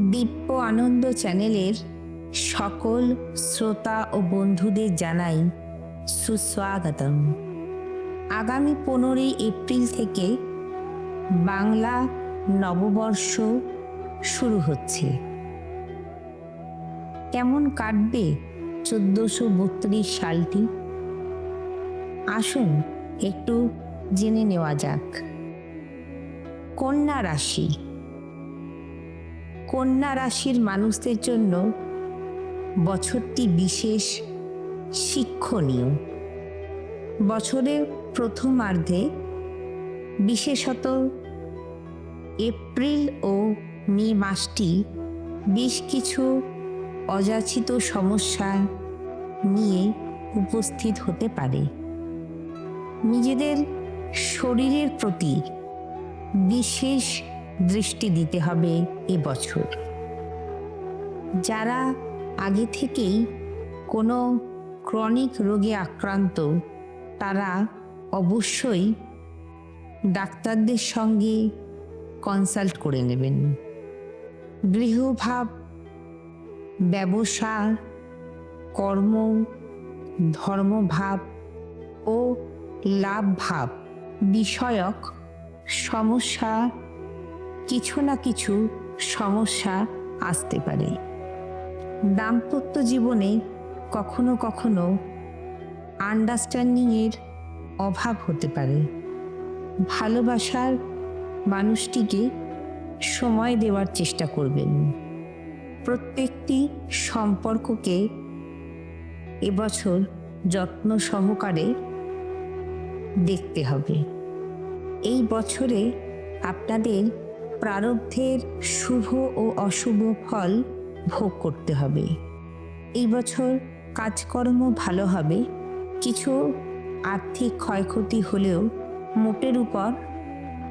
দিব্য আনন্দ চ্যানেলের সকল শ্রোতা ও বন্ধুদের জানাই সুস্বাগতম। আগামী পনেরোই এপ্রিল থেকে বাংলা নববর্ষ শুরু হচ্ছে। কেমন কাটবে চোদ্দশো বত্রিশ সালটি? আসুন একটু জেনে নেওয়া যাক। কন্যা রাশি। কন্যা রাশির মানুষদের জন্য বছরটি বিশেষ শিক্ষণীয়। বছরের প্রথমার্ধে বিশেষত এপ্রিল ও মে মাসটি বেশ কিছু অযাচিত সমস্যা নিয়ে উপস্থিত হতে পারে। নিজেদের শরীরের প্রতি বিশেষ দৃষ্টি দিতে হবে এবছর। যারা আগে থেকেই কোনো ক্রনিক রোগে আক্রান্ত, তারা অবশ্যই ডাক্তারদের সঙ্গে কনসাল্ট করে নেবেন। গৃহভাব ব্যবসা কর্ম, ধর্মভাব ও লাভ ভাব বিষয়ক সমস্যা কিছু না কিছু সমস্যা আসতে পারে। দাম্পত্য জীবনে কখনো কখনো আন্ডারস্ট্যান্ডিংয়ের অভাব হতে পারে। ভালোবাসার মানুষটিকে সময় দেওয়ার চেষ্টা করবেন। প্রত্যেকটি সম্পর্ককে এবছর যত্ন সহকারে দেখতে হবে। এই বছরে আপনাদের প্রারব্ধের শুভ ও অশুভ ফল ভোগ করতে হবে। এই বছর কাজকর্ম ভালো হবে, কিছু আর্থিক ক্ষয়ক্ষতি হলেও মোটের উপর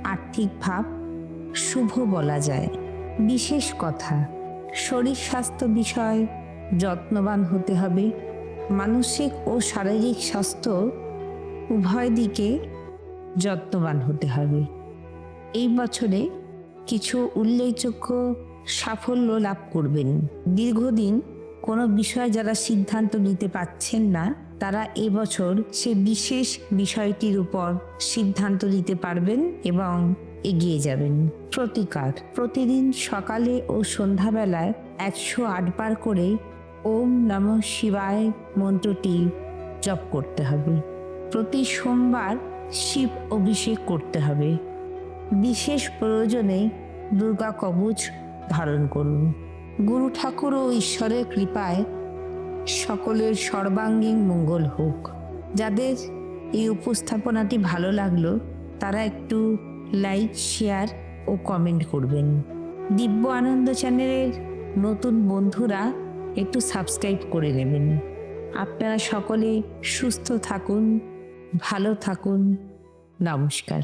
আর্থিক ভাব শুভ বলা যায়। বিশেষ কথা, শরীর স্বাস্থ্য বিষয় যত্নবান হতে হবে। মানসিক ও শারীরিক স্বাস্থ্য উভয় দিকে যত্নবান হতে হবে। এই বছরে কিছু উল্লেখযোগ্য সাফল্য লাভ করবেন। দীর্ঘদিন কোনো বিষয়ে যারা সিদ্ধান্ত নিতে পারছেন না, তারা এবছর সে বিশেষ বিষয়টির উপর সিদ্ধান্ত নিতে পারবেন এবং এগিয়ে যাবেন। প্রতিকার। প্রতিদিন সকালে ও সন্ধ্যাবেলায় একশো আটবার করে ওম নম শিবায় মন্ত্রটি জপ করতে হবে। প্রতি সোমবার শিব অভিষেক করতে হবে। বিশেষ প্রয়োজনে দুর্গা কবচ ধারণ করুন। গুরু ঠাকুর ও ঈশ্বরের কৃপায় সকলের সর্বাঙ্গীন মঙ্গল হোক। যাদের এই উপস্থাপনাটি ভালো লাগল, তারা একটু লাইক, শেয়ার ও কমেন্ট করবেন। দিব্য আনন্দ চ্যানেলের নতুন বন্ধুরা একটু সাবস্ক্রাইব করে নেবেন। আপনারা সকলে সুস্থ থাকুন, ভালো থাকুন। নমস্কার।